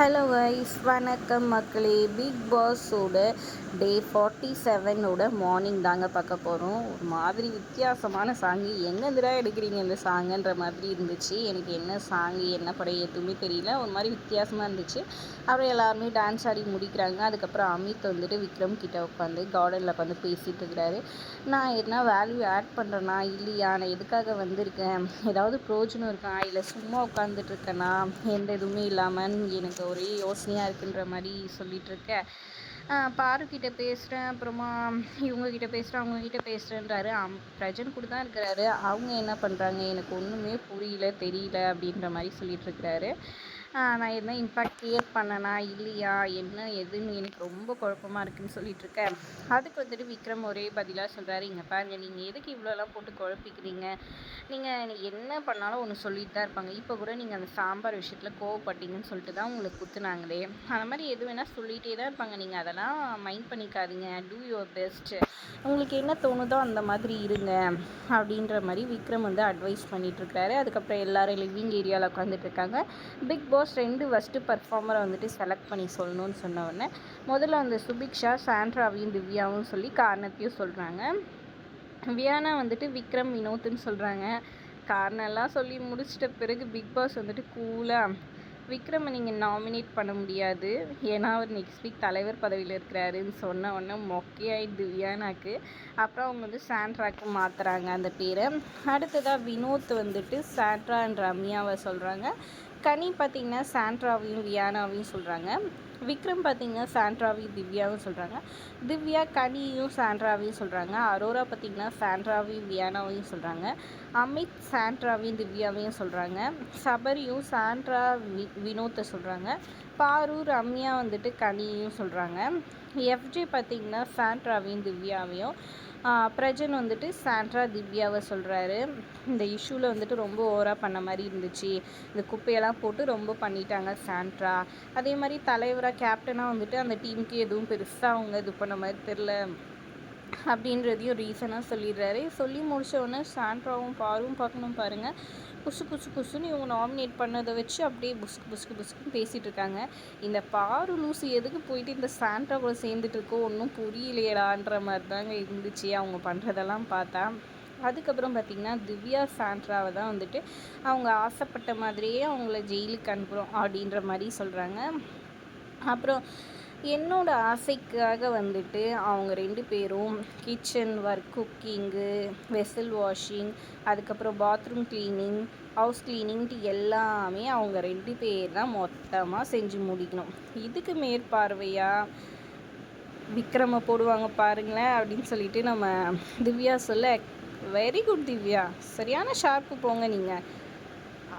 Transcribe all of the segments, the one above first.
Hello வைஸ் வணக்கம் மக்களே. பிக் பாஸோட டே ஃபார்ட்டி செவனோட மார்னிங் தாங்க பார்க்க போகிறோம் ஒரு மாதிரி வித்தியாசமான சாங்கு எங்கேருந்துடா எடுக்கிறீங்க இந்த சாங்குன்ற மாதிரி இருந்துச்சு. எனக்கு என்ன சாங்கு என்ன படம் எதுவுமே தெரியல. ஒரு மாதிரி வித்தியாசமாக இருந்துச்சு. அப்புறம் எல்லாருமே டான்ஸ் ஆடி முடிக்கிறாங்க. அதுக்கப்புறம் அமித் வந்துட்டு விக்ரம் கிட்ட உட்காந்து கார்டனில் உட்காந்து பேசிகிட்டு இருக்கிறாரு. நான் என்ன வேல்யூ ஆட் பண்ணுறேனா இல்லையா? நான் எதுக்காக வந்திருக்கேன்? ஏதாவது ப்ரோஜனம் இருக்கா? இல்லை சும்மா உட்காந்துட்டு இருக்கேனா? எந்த இதுவுமே இல்லாமல் எனக்கு ஒரே யோசனையாக இருக்குன்ற மாதிரி சொல்லிகிட்டு இருக்கேன் பாருக்கிட்ட பேசுகிறேன் அப்புறமா இவங்கக்கிட்ட பேசுகிறேன் அவங்கக்கிட்ட பேசுகிறேன்றாரு அம் பிரஜன் கூட தான் இருக்கிறாரு. அவங்க என்ன பண்ணுறாங்க எனக்கு ஒன்றுமே புரியல தெரியல அப்படின்ற மாதிரி சொல்லிகிட்ருக்கிறாரு நான் என்ன இம்பேக்ட் க்ரியேட் பண்ணனா இல்லையா என்ன எதுன்னு எனக்கு ரொம்ப குழப்பமாக இருக்குதுன்னு சொல்லிகிட்ருக்கேன் அதுக்கு வந்துட்டு விக்ரம் ஒரே பதிலாக சொல்கிறாரு இங்கே பாருங்க நீங்கள் எதுக்கு இவ்வளோலாம் போட்டு குழப்பிக்கிறீங்க? நீங்கள் என்ன பண்ணாலும் ஒன்று சொல்லிட்டு தான் இருப்பாங்க. இப்போ கூட நீங்கள் அந்த சாம்பார் விஷயத்தில் கோவப்பட்டீங்கன்னு சொல்லிட்டு தான் உங்களுக்கு குத்துனாங்களே. அந்த மாதிரி எது வேணால் சொல்லிகிட்டே தான் இருப்பாங்க. நீங்கள் அதெல்லாம் மைண்ட் பண்ணிக்காதீங்க. டூ யுவர் பெஸ்ட்டு உங்களுக்கு என்ன தோணுதோ அந்த மாதிரி இருங்க அப்படின்ற மாதிரி விக்ரம் வந்து அட்வைஸ் பண்ணிகிட்ருக்காரு அதுக்கப்புறம் எல்லோரும் லிவிங் ஏரியாவில் உட்காந்துட்டு இருக்காங்க. பிக் பாஸ் சப்போஸ் ரெண்டு ஃபஸ்ட்டு பர்ஃபார்மரை வந்துட்டு செலக்ட் பண்ணி சொல்லணும்னு சொன்ன உடனே முதல்ல அந்த சுபிக்ஷா சாண்ட்ராவையும் திவ்யாவும் சொல்லி காரணத்தையும் சொல்கிறாங்க வியானா வந்துட்டு விக்ரம் வினோத்துன்னு சொல்கிறாங்க காரணம்லாம் சொல்லி முடிச்சிட்ட பிறகு பிக் பாஸ் வந்துட்டு கூலாக விக்ரமை நீங்கள் நாமினேட் பண்ண முடியாது. ஏன்னா அவர் நெக்ஸ்ட் வீக் தலைவர் பதவியில் இருக்கிறாருன்னு சொன்ன உடனே மொக்கையாயிடுது வியானாக்கு அப்புறம் அவங்க வந்து சாண்ட்ராக்கு மாற்றுறாங்க அந்த பேரை. அடுத்ததாக வினோத் வந்துட்டு சாண்ட்ரா அண்ட் ரம்யாவை சொல்கிறாங்க கனி பார்த்திங்கன்னா சாண்ட்ராவையும் வியானாவையும் சொல்கிறாங்க விக்ரம் பார்த்திங்கன்னா சாண்ட்ராவையும் திவ்யாவும் சொல்கிறாங்க திவ்யா கனியும் சாண்ட்ராவையும் சொல்கிறாங்க அரோரா பார்த்திங்கன்னா சாண்ட்ராவையும் வியானாவையும் சொல்கிறாங்க அமித் சாண்ட்ராவையும் திவ்யாவையும் சொல்கிறாங்க சபரியும் சாண்ட்ரா வி வினோத்தை சொல்கிறாங்க பாரு ரம்யா வந்துட்டு கனியும் சொல்கிறாங்க எஃப்ஜே பார்த்திங்கன்னா சாண்ட்ராவையும் திவ்யாவையும் பிரஜன் வந்துட்டு சாண்ட்ரா திவ்யாவை சொல்கிறாரு இந்த இஷ்யூவில் வந்துட்டு ரொம்ப ஓவராக பண்ண மாதிரி இருந்துச்சு. இந்த குப்பையெல்லாம் போட்டு ரொம்ப பண்ணிட்டாங்க சாண்ட்ரா. அதே மாதிரி தலைவராக கேப்டனாக வந்துட்டு அந்த டீமுக்கு எதுவும் பெருசாக அவங்க இது பண்ண மாதிரி தெரில அப்படின்றதையும் ரீசனாக சொல்லிடுறாரு. சொல்லி முடிச்ச உடனே சாண்ட்ராவும் பாரும் பார்க்கணும் பாருங்கள் குசு குசு குசுன்னு இவங்க நாமினேட் பண்ணதை வச்சு அப்படியே புஸ்கு புஸ்கு புஸ்குன்னு பேசிகிட்டு இருக்காங்க. இந்த பாரு லூசு எதுக்கு போயிட்டு இந்த சாண்ட்ரா கூட சேர்ந்துட்டு இருக்கோ? ஒன்றும் புரியலையடான்ற மாதிரி தாங்க இருந்துச்சு அவங்க பண்ணுறதெல்லாம் பார்த்தா. அதுக்கப்புறம் பார்த்திங்கன்னா திவ்யா சாண்ட்ராவை தான் வந்துட்டு அவங்க ஆசைப்பட்ட மாதிரியே அவங்கள ஜெயிலுக்கு அனுப்புகிறோம் அப்படின்ற மாதிரி சொல்கிறாங்க அப்புறம் என்னோடய ஆசைக்காக வந்துட்டு அவங்க ரெண்டு பேரும் kitchen work cooking vessel washing அதுக்கப்புறம் பாத்ரூம் க்ளீனிங் ஹவுஸ் க்ளீனிங்ட்டு எல்லாமே அவங்க ரெண்டு பேர் தான் மொத்தமாக செஞ்சு முடிக்கணும். இதுக்கு மேற்பார்வையாக விக்ரம போடுவாங்க பாருங்களேன் அப்படின்னு சொல்லிட்டு நம்ம திவ்யா சொல்ல வெரி குட் திவ்யா. சரியான ஷார்ப்பு போங்க நீங்கள்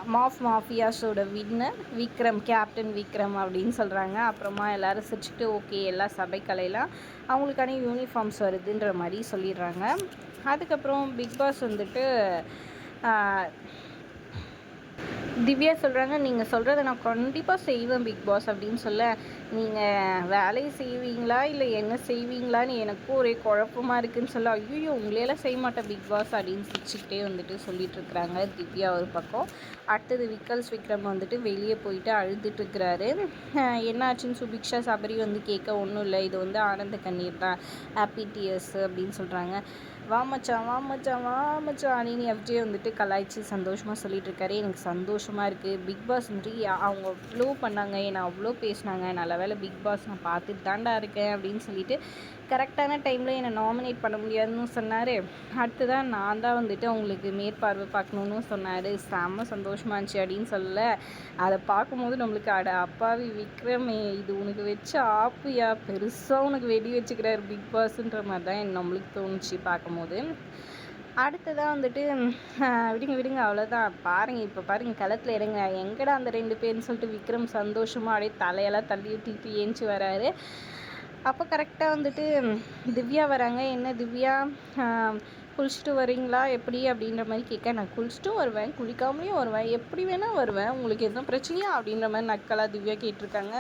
மாஃப் மாஃபியாஸோட வின்னர் விக்ரம் கேப்டன் விக்ரம் அப்படின்னு சொல்கிறாங்க அப்புறமா எல்லோரும் சிரிச்சுட்டு ஓகே எல்லா சபை கலையெல்லாம் அவங்களுக்கான யூனிஃபார்ம்ஸ் வருதுன்ற மாதிரி சொல்லிடுறாங்க. அதுக்கப்புறம் பிக் பாஸ் வந்துட்டு திவ்யா சொல்கிறாங்க நீங்கள் சொல்கிறத நான் கண்டிப்பாக செய்வேன் பிக் பாஸ் அப்படின்னு சொல்ல நீங்கள் வேலையை செய்வீங்களா? இல்லை என்ன செய்வீங்களான்னு எனக்கும் ஒரே குழப்பமாக இருக்குதுன்னு சொல்ல ஐயோ உங்களையெல்லாம் செய்ய மாட்டேன் பிக் பாஸ் அப்படின்னு சிரிச்சுக்கிட்டே வந்துட்டு சொல்லிகிட்ருக்குறாங்க திவ்யா ஒரு பக்கம். அடுத்தது விக்கல்ஸ் விக்ரம் வந்துட்டு வெளியே போயிட்டு அழுதுட்டுருக்கிறாரு என்னாச்சுன்னு சுபிக்ஷா சபரி வந்து கேட்க ஒன்றும் இல்லை இது வந்து ஆனந்த கண்ணீர் தான் ஹாப்பி டியர்ஸ் அப்படின்னு சொல்கிறாங்க வா மச்சான் வா மச்சான் வா மச்சான் அணினி எஃப்ஜே வந்துட்டு கலாய்ச்சி சந்தோஷமாக சொல்லிட்டு இருக்காரு எனக்கு சந்தோஷமாக இருக்குது பிக் பாஸ் வந்துட்டு அவங்க அவ்வளோ பண்ணாங்க. என்னை அவ்வளோ பேசினாங்க. நல்ல வேலை பிக் பாஸ் நான் பார்த்துட்டு தாண்டா இருக்கேன் அப்படின்னு சொல்லிட்டு கரெக்டான டைமில் என்னை நாமினேட் பண்ண முடியாதுன்னு சொன்னார். அடுத்ததான் நான் தான் வந்துட்டு அவங்களுக்கு மேற்பார்வை பார்க்கணுன்னு சொன்னார். செம்ம சந்தோஷமாக இருந்துச்சு அப்படின்னு சொல்லல. அதை பார்க்கும்போது நம்மளுக்கு அட அப்பாவி விக்ரமே இது உனக்கு வச்ச ஆப்பியா? பெருசாக உனக்கு வெடி வச்சுக்கிறாரு பிக் பாஸ்ன்ற மாதிரி தான் நம்மளுக்கு தோணுச்சு பார்க்கும்போது. அடுத்ததாக வந்துட்டு விடுங்க விடுங்க அவ்வளோதான் பாருங்கள் இப்போ பாருங்கள் களத்தில் இறங்க எங்கடா அந்த ரெண்டு பேர்னு சொல்லிட்டு விக்ரம் சந்தோஷமாக அப்படியே தலையெல்லாம் தள்ளி விட்டுட்டு ஏஞ்சி வராரு. அப்போ கரெக்டாக வந்துட்டு திவ்யா வராங்க. என்ன திவ்யா? குளிச்சுட்டு வரீங்களா? எப்படி? அப்படின்ற மாதிரி கேட்க நான் குளிச்சுட்டும் வருவேன். குளிக்காமலேயும் வருவேன். எப்படி வேணால் வருவேன். உங்களுக்கு எதுவும் பிரச்சனையா? அப்படின்ற மாதிரி நக்கலாக திவ்யா கேட்டிருக்காங்க.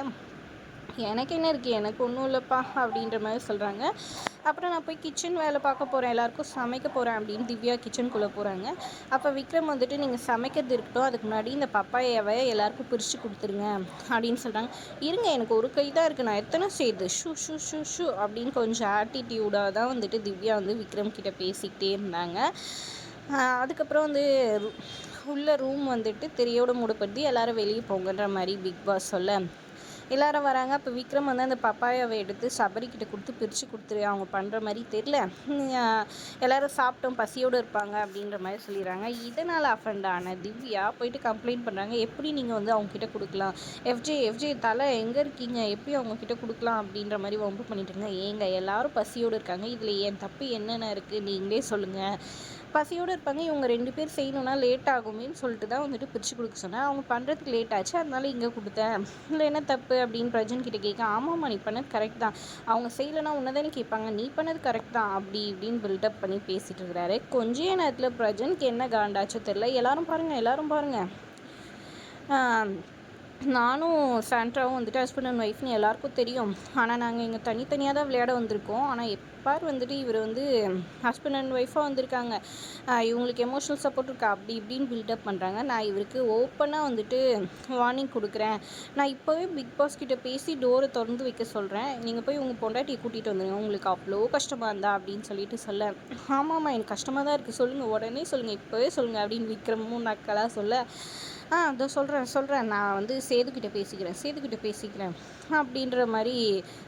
எனக்கு என்ன இருக்குது எனக்கு ஒன்றும் இல்லைப்பா அப்படின்ற மாதிரி சொல்கிறாங்க அப்புறம் நான் போய் கிச்சன் வேலை பார்க்க போகிறேன் எல்லாருக்கும் சமைக்க போகிறேன் அப்படின்னு திவ்யா கிச்சனுக்குள்ளே போகிறாங்க அப்போ விக்ரம் வந்துட்டு நீங்கள் சமைக்கிறது இருக்கட்டும் அதுக்கு முன்னாடி இந்த பப்பாயாவை எல்லாருக்கும் பிரித்து கொடுத்துருங்க. அப்படின்னு சொல்கிறாங்க இருங்க எனக்கு ஒரு கை தான் இருக்குது நான் எத்தனை செய்யுது ஷூ ஷூ ஷூ ஷூ. அப்படின்னு கொஞ்சம் ஆட்டிடியூடாக தான் வந்துட்டு திவ்யா வந்து விக்ரம் கிட்டே பேசிக்கிட்டே இருந்தாங்க. அதுக்கப்புறம் வந்து உள்ள ரூம் வந்துட்டு திரையோட மூடப்படுத்தி எல்லாரும் வெளியே போங்கன்ற மாதிரி பிக் பாஸ் சொல்ல. எல்லாரும் வராங்க. அப்போ விக்ரம் வந்து அந்த பப்பாயாவை எடுத்து சபரிக்கிட்ட கொடுத்து பிரித்து கொடுத்துரு அவங்க பண்ணுற மாதிரி தெரில எல்லோரும் சாப்பிட்டோம் பசியோடு இருப்பாங்க அப்படின்ற மாதிரி சொல்லிடுறாங்க. இதனால் அஃபண்ட் ஆன திவ்யா போயிட்டு கம்ப்ளைண்ட் பண்ணுறாங்க எப்படி நீங்கள் வந்து அவங்கக்கிட்ட கொடுக்கலாம்? எஃப்ஜே எஃப்ஜே தலை எங்கே இருக்கீங்க? எப்படி அவங்கக்கிட்ட கொடுக்கலாம் அப்படின்ற மாதிரி வம்பு பண்ணிட்டு இருங்க ஏங்க எல்லாரும் பசியோடு இருக்காங்க. இதில் என் தப்பு என்னென்ன இருக்குது நீங்களே சொல்லுங்கள் பசியோடு இருப்பாங்க. இவங்க ரெண்டு பேர் செய்யணுன்னா லேட் ஆகுமேன்னு சொல்லிட்டு தான் வந்துட்டு பிரித்து கொடுக்க சொன்னேன். அவங்க பண்ணுறதுக்கு லேட் ஆச்சு. அதனால இங்கே கொடுத்தேன். இல்லை என்ன தப்பு அப்படின்னு பிரஜன் கிட்டே கேட்க ஆமாம்மா நீ பண்ணது கரெக்ட் தான். அவங்க செய்யலைன்னா உன்னை தானே கேட்பாங்க. நீ பண்ணது கரெக்ட் தான். அப்படி இப்படின்னு பில்டப் பண்ணி பேசிகிட்டு இருக்கிறாரு. கொஞ்ச நேரத்தில் பிரஜனுக்கு என்ன காண்டாச்சோ தெரில எல்லாரும் பாருங்கள் எல்லாரும் பாருங்கள் நானும் சாண்ட்ராவும் வந்துட்டு ஹஸ்பண்ட் அண்ட் ஒய்ஃப்னு எல்லாருக்கும் தெரியும். ஆனால் நாங்கள் இங்கே தனித்தனியாக தான் விளையாட வந்திருக்கோம். ஆனால் எப்பார் வந்துட்டு இவர் வந்து ஹஸ்பண்ட் அண்ட் ஒய்ஃபாக வந்திருக்காங்க. இவங்களுக்கு எமோஷனல் சப்போர்ட் இருக்கா. அப்படி இப்படின்னு பில்டப் பண்ணுறாங்க நான் இவருக்கு ஓப்பனாக வந்துட்டு வார்னிங் கொடுக்குறேன். நான் இப்போவே பிக் பாஸ் கிட்டே பேசி டோரை திறந்து வைக்க சொல்கிறேன் நீங்கள் போய் உங்கள் பொண்டாட்டியை கூட்டிகிட்டு வந்துடுங்க உங்களுக்கு அவ்வளோ கஷ்டமாக இருந்தா அப்படின்னு சொல்லிட்டு சொல்ல. ஆமாம்மா எனக்கு கஷ்டமாக தான் இருக்குது சொல்லுங்கள் உடனே சொல்லுங்கள் இப்போவே சொல்லுங்கள் அப்படின்னு விக்ரமும் நக்கலாக சொல்ல. ஆ அதோ சொல்கிறேன் சொல்கிறேன் நான் வந்து சேதுக்கிட்ட பேசிக்கிறேன் சேதுக்கிட்ட பேசிக்கிறேன் அப்படின்ற மாதிரி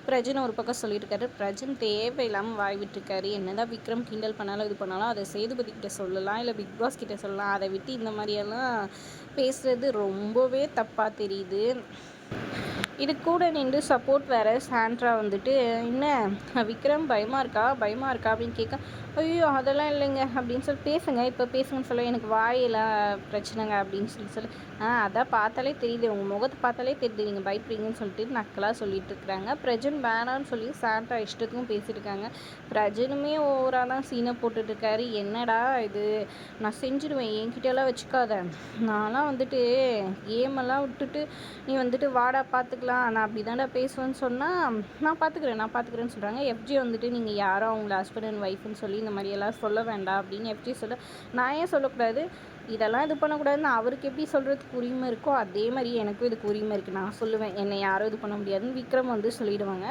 பிரஜன் ஒரு பக்கம் சொல்லியிருக்காரு. பிரஜன் தேவையில்லாமல் வாய் விட்டுருக்காரு என்ன தான் விக்ரம் கிண்டல் பண்ணாலும் இது பண்ணாலும் அதை சேதுபதி கிட்ட சொல்லலாம் இல்லை பிக் பாஸ் கிட்ட சொல்லலாம். அதை விட்டு இந்த மாதிரியெல்லாம் பேசுகிறது ரொம்பவே தப்பாக தெரியுது. இது கூட நின்று சப்போர்ட் வேறு சாண்ட்ரா வந்துட்டு என்ன விக்ரம் பயமாக இருக்கா? பயமாக இருக்கா? அப்படின்னு கேட்க ஐயோ அதெல்லாம் இல்லைங்க அப்படின்னு சொல்லி பேசுங்க இப்போ பேசுங்கன்னு சொல்ல எனக்கு வாயில் பிரச்சனைங்க அப்படின்னு சொல்லி சொல்லி. ஆ அதான் பார்த்தாலே தெரியுது. உங்கள் முகத்தை பார்த்தாலே தெரியுது. நீங்கள் பயப்படுறீங்கன்னு சொல்லிட்டு நக்கலாக சொல்லிட்டு இருக்கிறாங்க பிரஜன் வேணான்னு சொல்லி சாண்டா இஷ்டத்துக்கும் பேசியிருக்காங்க பிரஜனுமே ஓவராக தான் சீனை போட்டுட்ருக்காரு என்னடா இது? நான் செஞ்சுடுவேன் என்கிட்டலாம் வச்சுக்காத. நான்லாம் வந்துட்டு கேமெல்லாம் விட்டுட்டு நீ வந்துட்டு வாடா பார்த்துக்கலாம். நான் அப்படி தாண்டா பேசுவேன்னு சொன்னால் நான் பார்த்துக்கிறேன் நான் பார்த்துக்குறேன்னு சொல்கிறாங்க எஃப்ஜி வந்துட்டு நீங்கள் யாரோ அவங்கள ஹஸ்பண்ட் அண்ட் ஒய்ஃப்னு சொல்லி இந்த மாதிரியெல்லாம் சொல்ல வேண்டாம் அப்படின்னு எஃப்ஜி சொல்ல நான் ஏன் சொல்லக்கூடாது? இதெல்லாம் இது பண்ணக்கூடாதுன்னு அவருக்கு எப்படி சொல்கிறதுக்கு உரிமை இருக்கோ அதே மாதிரி எனக்கும் இதுக்கு உரிமை இருக்குது நான் சொல்லுவேன் என்னை யாரும் இது பண்ண முடியாதுன்னு விக்ரம் வந்து சொல்லிவிடுவாங்க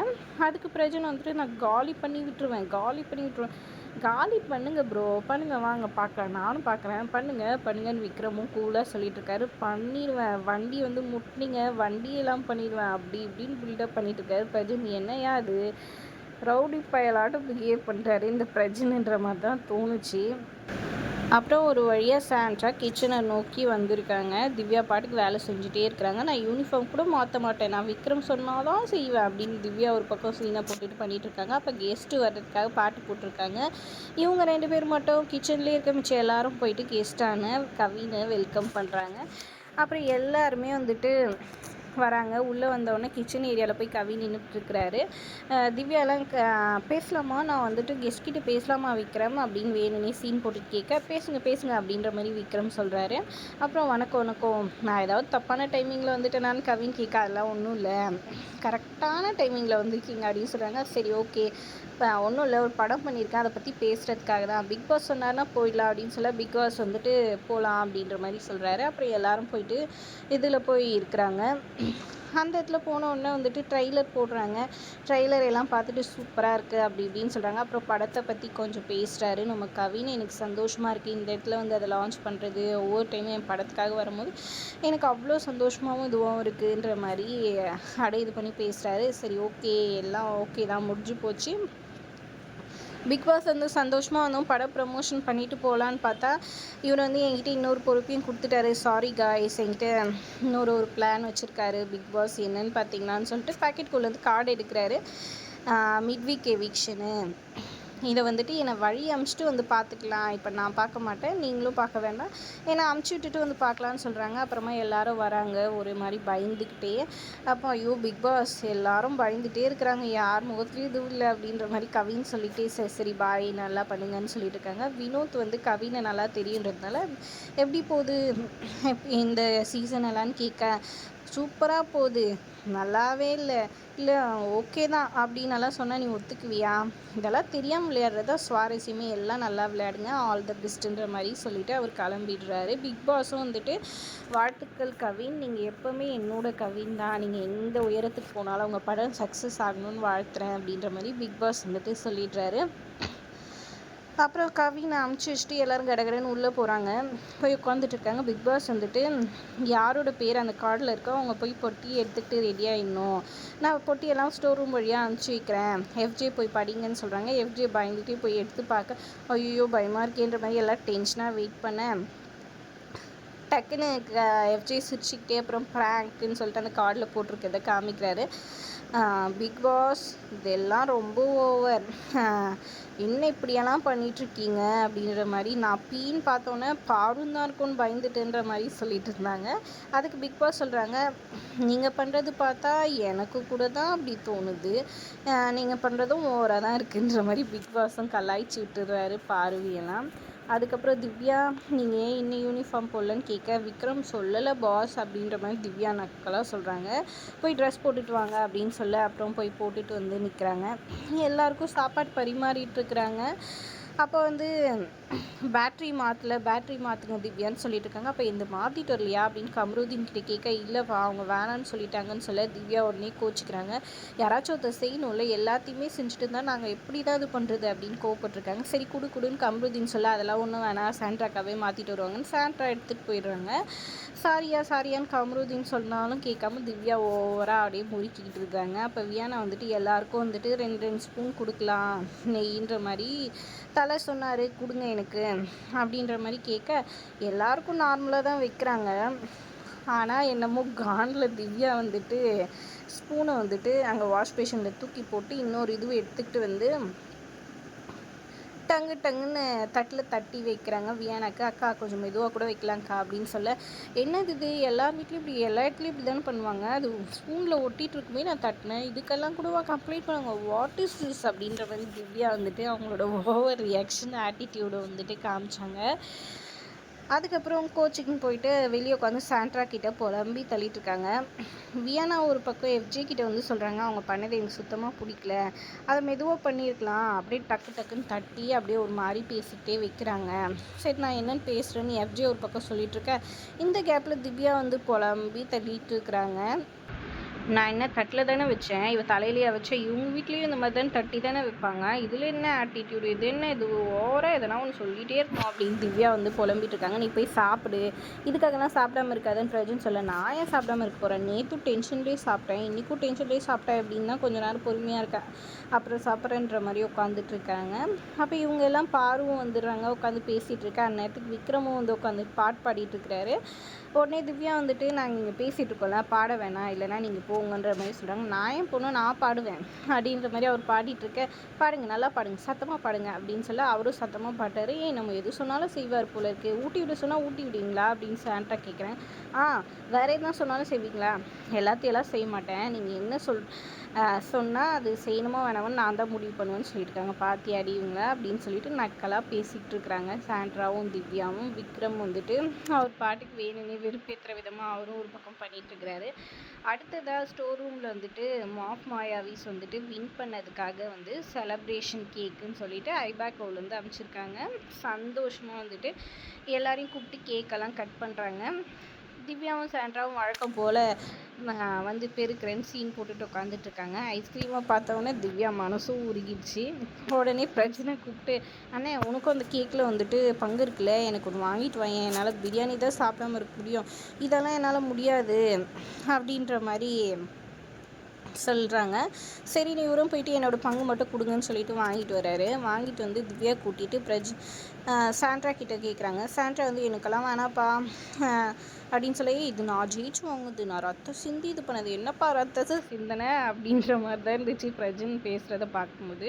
அதுக்கு பிரஜன் வந்துட்டு நான் காலி பண்ணி விட்டுருவேன் காலி பண்ணி விட்டுருவேன். காலி பண்ணுங்க ப்ரோ பண்ணுங்க வாங்க பார்க்கலாம் நானும் பார்க்குறேன் பண்ணுங்க பண்ணுங்கன்னு விக்ரமும் கூலாக சொல்லிட்டு இருக்காரு. பண்ணிடுவேன் வண்டி வந்து முட்டினீங்க வண்டியெல்லாம் பண்ணிடுவேன் அப்படி இப்படின்னு பில்டப் பண்ணிட்டு இருக்காரு. பிரஜன் என்னையா அது ரவுடி பயலாட்டம் பிஹேவ் பண்ணுறாரு இந்த பிரஜன்ன்ற மாதிரி தான் தோணுச்சு. அப்புறம் ஒரு வழியாக சாண்ட்ரா கிச்சனை நோக்கி வந்திருக்காங்க. திவ்யா பாட்டுக்கு வேலை செஞ்சுட்டே இருக்கிறாங்க. நான் யூனிஃபார்ம் கூட மாற்ற மாட்டேன். நான் விக்ரம் சொன்னாலும் செய்வேன் அப்படின்னு திவ்யா ஒரு பக்கம் சீனை போட்டுட்டு பண்ணிகிட்டு இருக்காங்க அப்போ கெஸ்ட்டு வர்றதுக்காக பாட்டு போட்டிருக்காங்க. இவங்க ரெண்டு பேர் மட்டும் கிச்சன்லேயே இருக்க மிச்சம் எல்லாரும் போயிட்டு கெஸ்ட்டான கவினை வெல்கம் பண்ணுறாங்க அப்புறம் எல்லாருமே வந்துட்டு வராங்க. உள்ளே வந்தோடனே கிச்சன் ஏரியாவில் போய் கவி நின்றுட்டுருக்கிறாரு திவ்யாலாம் பேசலாமா? நான் வந்துட்டு கெஸ்ட் கிட்ட பேசலாமா விக்ரம்? அப்படின்னு வேணும்னே சீன் போட்டு கேட்க பேசுங்க பேசுங்க அப்படின்ற மாதிரி விக்ரம் சொல்கிறாரு அப்புறம் வணக்கம் வணக்கம். நான் ஏதாவது தப்பான டைமிங்கில் வந்துட்டு நான் கவின் கேட்க அதெல்லாம் ஒன்றும் இல்லை. கரெக்டான டைமிங்கில் வந்திருக்கீங்க அப்படின்னு சொல்கிறாங்க சரி ஓகே. இப்போ ஒன்றும் இல்லை. ஒரு படம் பண்ணியிருக்கேன். அதை பற்றி பேசுகிறதுக்காக தான். பிக் பாஸ் சொன்னார்னா போயிடலாம் அப்படின்னு சொல்ல பிக் பாஸ் வந்துட்டு போகலாம் அப்படின்ற மாதிரி சொல்கிறாரு அப்புறம் எல்லோரும் போயிட்டு இதில் போய் இருக்கிறாங்க. அந்த இடத்துல போன உடனே வந்துட்டு ட்ரெய்லர் போடுறாங்க. ட்ரெய்லர் எல்லாம் பார்த்துட்டு சூப்பராக இருக்குது அப்படி இப்படின்னு சொல்கிறாங்க அப்புறம் படத்தை பற்றி கொஞ்சம் பேசுகிறாரு நம்ம கவின் எனக்கு சந்தோஷமாக இருக்குது இந்த இடத்துல வந்து அதை லான்ச் பண்ணுறது ஒவ்வொரு டைமும் என் படத்துக்காக வரும்போது எனக்கு அவ்வளோ சந்தோஷமாகவும் இதுவாகவும் இருக்குன்ற மாதிரி அடை இது பண்ணி பேசுகிறாரு சரி ஓகே எல்லாம் ஓகே தான். முடிஞ்சு போச்சு. பிக் பாஸ் வந்து சந்தோஷமாக வந்து படம் ப்ரமோஷன் பண்ணிட்டு போகலான்னு பார்த்தா இவர் வந்து என்கிட்ட இன்னொரு பொறுப்பையும் கொடுத்துட்டாரு. சாரி காய்ஸ் என்கிட்ட இன்னொரு ஒரு பிளான் வச்சுருக்காரு. பிக் பாஸ் என்னன்னு பார்த்தீங்களான்னு சொல்லிட்டு பேக்கெட்குள்ளேருந்து கார்டு எடுக்கிறாரு. மிட் வீக் எவிக்ஷனு இதை வந்துட்டு என்னை வழி அமுச்சிட்டு வந்து பார்த்துக்கலாம். இப்போ நான் பார்க்க மாட்டேன். நீங்களும் பார்க்க வேண்டாம். ஏன்னா அமுச்சு விட்டுட்டு வந்து பார்க்கலான்னு சொல்கிறாங்க அப்புறமா எல்லாரும் வராங்க. ஒரு மாதிரி பயந்துக்கிட்டே. அப்போ ஐயோ பிக் பாஸ் எல்லாரும் பயந்துகிட்டே இருக்கிறாங்க. யார் முகத்துலேயும் இதுவும் இல்லை அப்படின்ற மாதிரி கவின்னு சொல்லிகிட்டே சரி சரி பாய் நல்லா பண்ணுங்கன்னு சொல்லிட்டு இருக்காங்க. வினோத் வந்து கவினை நல்லா தெரியுன்றதுனால எப்படி போகுது? இந்த சீசன் எல்லாம்னு கேட்க சூப்பராக போகுது. நல்லாவே இல்லை. இல்லை ஓகே தான் அப்படின்னலாம் சொன்னால் நீ ஒத்துக்குவியா? இதெல்லாம் தெரியாமல் விளையாடுறதா சுவாரஸ்யமே. எல்லாம் நல்லா விளையாடுங்க. ஆல் த பெஸ்ட்டுன்ற மாதிரி சொல்லிவிட்டு அவர் கிளம்பிடுறாரு. பிக் பாஸும் வந்துட்டு வாழ்த்துக்கள் கவின். நீங்கள் எப்போவுமே என்னோட கவின் தான். நீங்கள் எந்த உயரத்துக்கு போனாலும் உங்கள் படம் சக்ஸஸ் ஆகணும்னு வாழ்த்துறேன் அப்படின்ற மாதிரி பிக் பாஸ் வந்துட்டு சொல்லிடுறாரு. அப்புறம் கவினை அமுச்சு வச்சுட்டு எல்லோரும் கடகடன்னு உள்ளே போகிறாங்க போய் உட்காந்துட்டு இருக்காங்க. பிக் பாஸ் வந்துட்டு யாரோட பேர் அந்த கார்டில் இருக்கோ அவங்க போய் பொட்டி எடுத்துக்கிட்டு ரெடி ஆகிடணும் நான் பொட்டியெல்லாம் ஸ்டோர் ரூம் வழியாக அனுப்பிச்சி வைக்கிறேன். எஃப்ஜே போய் படிங்கன்னு சொல்கிறாங்க எஃப்ஜே பயந்துகிட்டே போய் எடுத்து பார்க்க ஐயோ பயமாக இருக்கேன்ற மாதிரி எல்லாம் டென்ஷனாக வெயிட் பண்ணேன். டக்குன்னு எஃப்ஜே சிரிச்சுக்கிட்டே அப்புறம் ப்ராங்க்குன்னு சொல்லிட்டு அந்த கார்டில் போட்டிருக்கதை காமிக்கிறாரு. பிக் பாஸ் இதெல்லாம் ரொம்ப ஓவர் என்ன இப்படியெல்லாம் பண்ணிகிட்ருக்கீங்க அப்படின்ற மாதிரி நான் பீன்னு பார்த்தோன்னே பாடும் தான் இருக்கும்னு பயந்துட்டுன்ற மாதிரி சொல்லிட்டு இருந்தாங்க. அதுக்கு பிக் பாஸ் சொல்கிறாங்க நீங்கள் பண்ணுறது பார்த்தா எனக்கு கூட தான் அப்படி தோணுது. நீங்கள் பண்ணுறதும் ஓவராக தான் இருக்குன்ற மாதிரி பிக் பாஸும் கலாய்ச்சி விட்டுறாரு பார்வையெல்லாம் அதுக்கப்புறம் திவ்யா நீங்கள் ஏன் இன்னும் யூனிஃபார்ம் போடலன்னு கேட்க விக்ரம் சொல்லலை பாஸ் அப்படின்ற மாதிரி திவ்யா நக்கலாக சொல்கிறாங்க போய் ட்ரெஸ் போட்டுட்டு வாங்க அப்படின்னு சொல்ல அப்புறம் போய் போட்டுட்டு வந்து நிற்கிறாங்க எல்லாருக்கும் சாப்பாடு பரிமாறிட்டுருக்குறாங்க அப்போ வந்து பேட்ரி மாற்றல பேட்ரி மாற்றுங்க திவ்யான்னு சொல்லிட்டு இருக்காங்க அப்போ இந்த மாற்றிட்டு வரலையா அப்படின்னு கமருதீன் கிட்ட கேட்க இல்லைப்பா அவங்க வேணான்னு சொல்லிட்டாங்கன்னு சொல்ல திவ்யா உடனே கோச்சிக்கிறாங்க. யாராச்சும் ஒருத்தர் செய்யணும்ல எல்லாத்தையுமே செஞ்சுட்டு இருந்தால் நாங்கள் எப்படி தான் இது பண்ணுறது அப்படின்னு கோவப்பட்டிருக்காங்க. சரி குடு குடுன்னு கமருதீன் சொல்ல அதெல்லாம் ஒன்றும் வேணாம் சாண்ட்ராக்காவே மாற்றிட்டு வருவாங்கன்னு சாண்ட்ரா எடுத்துகிட்டு போயிடுறாங்க. சாரியா சாரியான்னு கமருதீன் சொன்னாலும் கேட்காம திவ்யா ஓவராக அப்படியே முறுக்கிக்கிட்டு இருக்காங்க. அப்போ வியானா வந்துட்டு எல்லாருக்கும் வந்துட்டு ரெண்டு ரெண்டு ஸ்பூன் கொடுக்கலாம் நெய்ன்ற மாதிரி தலை சொன்னார் கொடுங்க எனக்கு அப்படின்ற மாதிரி கேட்க எல்லாருக்கும் நார்மலாக தான் வைக்கிறாங்க. ஆனால் என்னமோ கானில் திவ்யா வந்துட்டு ஸ்பூனை வந்துட்டு அங்கே வாஷ் பேஷனில் தூக்கி போட்டு இன்னொரு இதுவை எடுத்துக்கிட்டு வந்து டங்கு டங்குன்னு தட்டில் தட்டி வைக்கிறாங்க. வியானாக்கு அக்கா கொஞ்சம் மெதுவாக கூட வைக்கலாங்க்கா அப்படின்னு சொல்ல. என்னது இது? எல்லார் வீட்லேயும் இப்படி எல்லா இடத்துலையும் இப்படி தானே பண்ணுவாங்க? அது ஸ்பூனில் ஒட்டிகிட்டு இருக்குமே நான் தட்டினேன். இதுக்கெல்லாம் கூட கம்ப்ளைண்ட் பண்ணுவாங்க? வாட் இஸ் திஸ் அப்படின்ற மாதிரி திவ்யா வந்துட்டு அவங்களோட ஓவர் ரியாக்ஷன் ஆட்டிடியூடை வந்துட்டு காமிச்சாங்க. அதுக்கப்புறம் கோச்சிங் போயிட்டு வெளியே உட்காந்து சாண்ட்ரா கிட்டே புலம்பி தள்ளிட்டு இருக்காங்க வியானா ஒரு பக்கம் எஃப்ஜே கிட்ட வந்து சொல்கிறாங்க அவங்க பண்ணது எனக்கு சுத்தமாக பிடிக்கல. அதை மெதுவாக பண்ணியிருக்கலாம். அப்படியே டக்கு டக்குன்னு தட்டி அப்படியே ஒரு மாதிரி பேசிக்கிட்டே வைக்கிறாங்க. சரி நான் என்னென்னு பேசுகிறேன்னு எஃப்ஜே ஒரு பக்கம் சொல்லிகிட்ருக்கேன் இந்த கேப்பில் திவ்யா வந்து புலம்பி தள்ளிட்டு இருக்கிறாங்க நான் என்ன தட்டில் தானே வச்சேன் இவ தலையிலேயே வச்சேன் இவங்க வீட்லேயும் இந்த மாதிரி தானே தட்டி தானே வைப்பாங்க. இதில் என்ன ஆட்டிடியூடு இது என்ன இது ஓவராக எதனா ஒன்று சொல்லிகிட்டே இருக்கணும் அப்படின்னு திவ்யா வந்து புலம்பிட்டு இருக்காங்க. நீ போய் சாப்பிடு. இதுக்காகலாம் சாப்பிடாம இருக்காதுன்னு பிரஜன் சொல்ல நான் ஏன் சாப்பிடாம இருக்க போகிறேன் நேற்று டென்ஷன்லேயே சாப்பிட்டேன். இன்றைக்கும் டென்ஷன்லேயே சாப்பிட்டேன் அப்படின்னு தான் கொஞ்சம் நேரம் பொறுமையாக இருக்கேன் அப்புறம் சாப்பிட்றேன்ற மாதிரி உட்காந்துட்டு இருக்காங்க. அப்போ இவங்க எல்லாம் பார்வும் வந்துடுறாங்க உட்காந்து பேசிகிட்டு இருக்கேன் அந்நேரத்துக்கு விக்ரமும் வந்து உட்காந்து பாட்டு பாடிட்டு இருக்கிறாரு. உடனே திவ்யா வந்துட்டு நாங்கள் இங்கே பேசிகிட்டு இருக்கோம்ல பாட வேணாம். இல்லைனா நீங்கள் போங்கன்ற மாதிரி சொல்கிறாங்க நான் ஏன் போனோம் நான் பாடுவேன். அப்படின்ற மாதிரி அவர் பாடிட்டு இருக்க பாடுங்க நல்லா பாடுங்க சத்தமாக பாடுங்க அப்படின்னு சொல்ல அவரும் சத்தமாக பாட்டார். ஏன் நம்ம எது சொன்னாலும் செய்வார் போல இருக்குது ஊட்டி விட சொன்னால் ஊட்டி விடுவீங்களா? அப்படின்னு சாண்டா கேட்குறேன் ஆ வேறு எதுனா சொன்னாலும் செய்வீங்களா? எல்லாத்தையும் எல்லாம் செய்ய மாட்டேன். நீங்கள் என்ன சொல் சொன்னால் அது செய்யணுமா வேணாமன்னு நான் தான் முடிவு பண்ணுவேன்னு சொல்லியிருக்காங்க. பாத்தி அடிவங்க அப்படின்னு சொல்லிட்டு நக்கலாக பேசிகிட்டு இருக்கிறாங்க. சாண்ட்ராவும் திவ்யாவும் விக்ரம் வந்துட்டு அவர் பாட்டுக்கு வேணும்னே வெறுப்பேற்றுற விதமாக அவரும் ஒரு பக்கம் பண்ணிகிட்ருக்கிறாரு அடுத்ததாக ஸ்டோர் ரூமில் வந்துட்டு மாஃப் மாயாவிஸ் வந்துட்டு வின் பண்ணதுக்காக வந்து செலப்ரேஷன் கேக்குன்னு சொல்லிட்டு ஐபேக்கோவிலேருந்து அமைச்சிருக்காங்க. சந்தோஷமாக வந்துட்டு எல்லாரையும் கூப்பிட்டு கேக்கெல்லாம் கட் பண்ணுறாங்க திவ்யாவும் சாண்ட்ராவும் வழக்கம் போல் வந்து பெருக்கிறேன்னு சீன் போட்டுட்டு உட்காந்துட்ருக்காங்க ஐஸ்கிரீமை பார்த்தவொடனே திவ்யா மனசும் உருகிடுச்சு. உடனே பிரச்சனை கூப்பிட்டு அண்ணே உனக்கும் அந்த கேக்கில் வந்துட்டு பங்கு இருக்குல்ல எனக்கு ஒன்று வாங்கிட்டு வாங்க என்னால் பிரியாணி தான் சாப்பிடாம இருக்க முடியும். இதெல்லாம் என்னால் முடியாது. அப்படின்ற மாதிரி சொல்கிறாங்க சரி நீ இவரும் போயிட்டு என்னோடய பங்கு மட்டும் கொடுங்கன்னு சொல்லிட்டு வாங்கிட்டு வர்றாரு வாங்கிட்டு வந்து திவ்யா கூட்டிகிட்டு பிரஜ் சாண்ட்ரா கிட்டே கேட்குறாங்க சாண்ட்ரா வந்து எனக்கெல்லாம் வேணாப்பா. அப்படின்னு சொல்லி இது நான் ஜெயிச்சு வாங்குது. நான் ரத்தம் சிந்தி இது பண்ணது. என்னப்பா ரத்தத்தை சிந்தனை? அப்படின்ற மாதிரி தான் இருந்துச்சு பிரஜன் பேசுகிறத பார்க்கும்போது.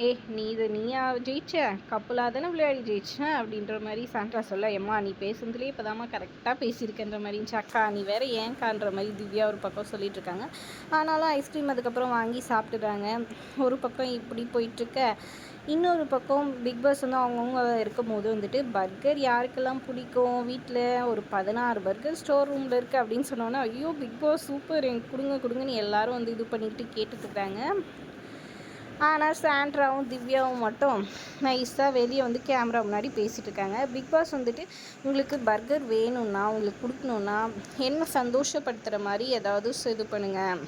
ஏ நீ இது நீயா ஜெயிச்ச? கப்பலாக தானே விளையாடி ஜெயிச்சேன் அப்படின்ற மாதிரி சாண்ட்ரா சொல்ல எம்மா நீ பேசுனதுலேயே இப்போ தாம்மா கரெக்டாக பேசியிருக்கன்ற மாதிரி இருந்துச்சு. அக்கா நீ வேற ஏன்கான்ற மாதிரி திவ்யா ஒரு பக்கம் சொல்லிட்டு இருக்காங்க ஆனாலும் ஐஸ்கிரீம் அதுக்கப்புறம் வாங்கி சாப்பிட்டுறாங்க ஒரு பக்கம் இப்படி போயிட்டுருக்க. இன்னொரு பக்கம் பிக் பாஸ் வந்து அவங்கவுங்க இருக்கும்போது வந்துட்டு பர்கர் யாருக்கெல்லாம் பிடிக்கும்? வீட்டில் ஒரு பதினாறு பர்கர் ஸ்டோர் ரூமில் இருக்குது அப்படின்னு சொன்னோன்னே ஐயோ பிக் பாஸ் சூப்பர் எனக்கு கொடுங்க கொடுங்கன்னு எல்லாரும் வந்து இது பண்ணிக்கிட்டு கேட்டுட்ருக்காங்க ஆனால் சாண்ட்ராவும் திவ்யாவும் மட்டும் நைஸாக வெளியே வந்து கேமரா முன்னாடி பேசிகிட்டு இருக்காங்க பிக் பாஸ் வந்துட்டு உங்களுக்கு பர்கர் வேணும்னா உங்களுக்கு கொடுக்கணுன்னா என்ன சந்தோஷப்படுத்துகிற மாதிரி ஏதாவது இது பண்ணுங்கள்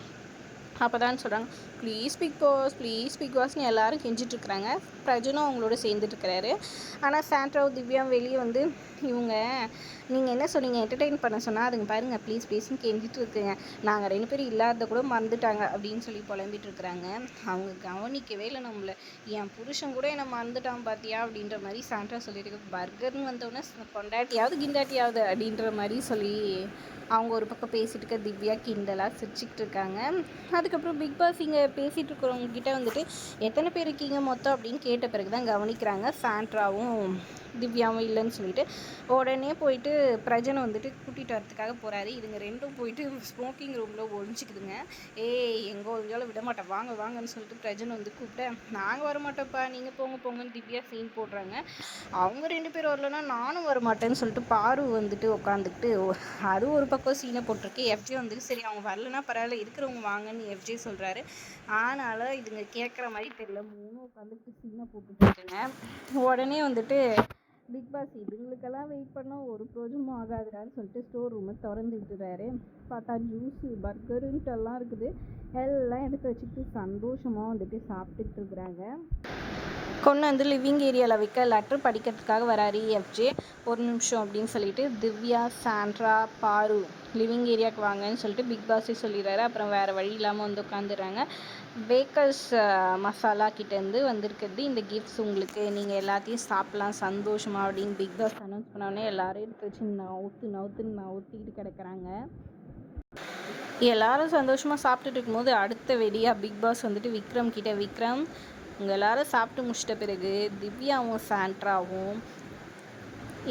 அப்போ தான் சொல்கிறாங்க please Bigg Boss please Bigg பாஸ்னு எல்லோரும் கெஞ்சிட்ருக்குறாங்க பிரஜனும் அவங்களோட சேர்ந்துட்டுருக்கிறாரு. ஆனால் சாண்ட்ராவும் திவ்யாவும் வெளியே வந்து இவங்க நீங்கள் என்ன சொன்னீங்க? என்டர்டெயின் பண்ண சொன்னால் அதுங்க பாருங்கள் ப்ளீஸ் ப்ளீஸ்னு கெஞ்சிட்டு இருக்குங்க. நாங்கள் ரெண்டு பேரும் இல்லாத கூட மறந்துட்டாங்க அப்படின்னு சொல்லி புலம்பிட்டு இருக்கிறாங்க. அவங்க கவனிக்கவே இல்லை நம்மளை. என் புருஷன் கூட என்னை மறந்துட்டான் பார்த்தியா அப்படின்ற மாதிரி சாண்டா சொல்லியிருக்கு பர்கர்னு வந்தோடனே கொண்டாட்டியாவது கிண்டாட்டியாவது அப்படின்ற மாதிரி சொல்லி அவங்க ஒரு பக்கம் பேசிகிட்டு இருக்க திவ்யா கிண்டலாக சிரிச்சுக்கிட்டு இருக்காங்க. அதுக்கப்புறம் பிக் பாஸ் இங்கே பேசிகிட்டு இருக்கிறவங்க கிட்டே வந்துட்டு எத்தனை பேர் இருக்கீங்க மொத்தம் அப்படின்னு கேட்ட பிறகு தான் கவனிக்கிறாங்க சாண்ட்ராவும். திவ்யாவும் இல்லைன்னு சொல்லிட்டு உடனே போயிட்டு பிரஜனை வந்துட்டு கூட்டிகிட்டு வரதுக்காக போகிறாரு இதுங்க ரெண்டும் போயிட்டு ஸ்மோக்கிங் ரூமில் ஒழிஞ்சிக்குதுங்க ஏய் எங்கே ஒழிஞ்சாலும் விட மாட்டேன். வாங்க வாங்கன்னு சொல்லிட்டு பிரஜனை வந்து கூப்பிட்டேன். நாங்கள் வர மாட்டோம்ப்பா நீங்கள் போங்க போங்கன்னு திவ்யா சீன் போடுறாங்க. அவங்க ரெண்டு பேரும் வரலன்னா நானும் வர மாட்டேன்னு சொல்லிட்டு பாரு வந்துட்டு உட்காந்துக்கிட்டு அது ஒரு பக்கம் சீனை போட்டிருக்கு. எஃப்ஜே வந்துட்டு சரி அவங்க வரலன்னா பரவாயில்ல இருக்கிறவங்க வாங்கன்னு எஃப்ஜே சொல்கிறாரு ஆனாலும் இதுங்க கேட்குற மாதிரி தெரியல. மூணு உட்காந்துட்டு சீனை போட்டுட்டு உடனே வந்துட்டு பிக் பாஸ் இதுங்களுக்கெல்லாம் வெயிட் பண்ணால் ஒரு ப்ரோஜனமும் ஆகாதுடான்னு சொல்லிட்டு ஸ்டோர் ரூமை திறந்து விட்டுறாரு பார்த்தா ஜூஸு பர்கருன்ட்டெல்லாம் இருக்குது. எல்லாம் எடுத்து வச்சுக்கிட்டு சந்தோஷமாக வந்துட்டு சாப்பிட்டுட்டு இருக்கிறாங்க. கொண்டு வந்து லிவிங் ஏரியாவில் வைக்க லெட்ரு படிக்கிறதுக்காக வராரு எஃப்ஜே ஒரு நிமிஷம் அப்படின்னு சொல்லிட்டு திவ்யா சாண்ட்ரா பாரு. லிவிங் ஏரியாவுக்கு வாங்கன்னு சொல்லிட்டு பிக் பாஸே சொல்லிடுறாரு. அப்புறம் வேறு வழி இல்லாமல் வந்து உட்காந்துடுறாங்க பேக்கர்ஸ் மசாலா கிட்டேருந்து வந்திருக்கிறது. இந்த கிஃப்ட்ஸ் உங்களுக்கு நீங்கள் எல்லாத்தையும் சாப்பிட்லாம் சந்தோஷமாக அப்படின்னு பிக் பாஸ் அனௌன்ஸ் பண்ணோடனே எல்லோரும் எடுத்து வச்சு நவுத்து நவுத்துன்னு நவுத்திக்கிட்டு கிடக்குறாங்க. எல்லாரும் சந்தோஷமாக சாப்பிட்டுட்டு இருக்கும்போது அடுத்த வெடியாக பிக் பாஸ் வந்துட்டு விக்ரம் கிட்டே விக்ரம் உங்கள் எல்லோரும் சாப்பிட்டு முடிச்சிட்ட பிறகு திவ்யாவும் சாண்ட்ராவும்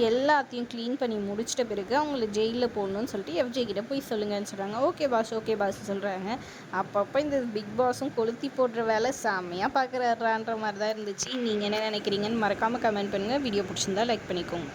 எல்லாத்தையும் க்ளீன் பண்ணி முடிச்சிட்ட பிறகு அவங்கள ஜெயிலில் போடணும்னு சொல்லிட்டு எஃப்ஜே கிட்ட போய் சொல்லுங்கன்னு சொல்கிறாங்க ஓகே பாஸ் ஓகே பாஸ் சொல்கிறாங்க அப்பப்போ இந்த பிக் பாஸும் கொளுத்தி போடுற வேலை செம்மையாக பார்க்குறான்ற மாதிரி தான் இருந்துச்சு. நீங்கள் என்ன நினைக்கிறீங்கன்னு மறக்காமல் கமெண்ட் பண்ணுங்கள் வீடியோ பிடிச்சிருந்தா லைக் பண்ணிக்கோங்க.